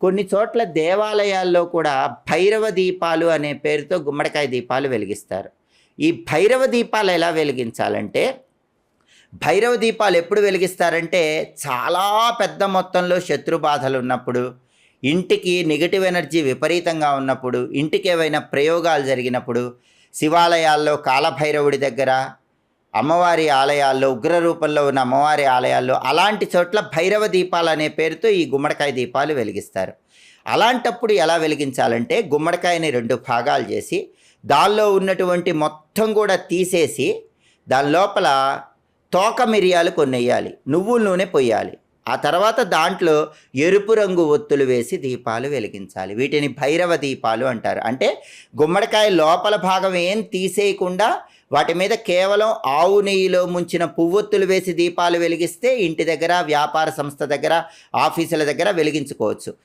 కొన్ని చోట్ల దేవాలయాల్లో కూడా భైరవ దీపాలు అనే పేరుతో గుమ్మడికాయ దీపాలు వెలిగిస్తారు. ఈ భైరవ దీపాలు ఎలా వెలిగించాలంటే భైరవ దీపాలు ఎప్పుడు వెలిగిస్తారంటే చాలా పెద్ద మొత్తంలో శత్రు బాధలు ఉన్నప్పుడు ఇంటికి నెగిటివ్ ఎనర్జీ విపరీతంగా ఉన్నప్పుడు ఇంటికి ఏవైనా ప్రయోగాలు జరిగినప్పుడు శివాలయాల్లో కాలభైరవుడి దగ్గర అమ్మవారి ఆలయాల్లో ఉగ్ర రూపంలో ఉన్న అమ్మవారి ఆలయాల్లో అలాంటి చోట్ల భైరవ దీపాలు అనే పేరుతో ఈ గుమ్మడికాయ దీపాలు వెలిగిస్తారు. అలాంటప్పుడు ఎలా వెలిగించాలంటే గుమ్మడికాయని రెండు భాగాలు చేసి దానిలో ఉన్నటువంటి మొత్తం కూడా తీసేసి దాని లోపల తోక మిరియాలు కొన్ని వేయాలి నువ్వుల నూనె పొయ్యాలి ఆ తర్వాత దాంట్లో ఎరుపు రంగు ఒత్తులు వేసి దీపాలు వెలిగించాలి. వీటిని భైరవ దీపాలు అంటారు. అంటే గుమ్మడికాయ లోపల భాగం ఏం తీసేయకుండా వాటి మీద కేవలం ఆవు నెయ్యిలో ముంచిన పువ్వొత్తులు వేసి దీపాలు వెలిగిస్తే ఇంటి దగ్గర వ్యాపార సంస్థ దగ్గర ఆఫీసుల దగ్గర వెలిగించుకోవచ్చు.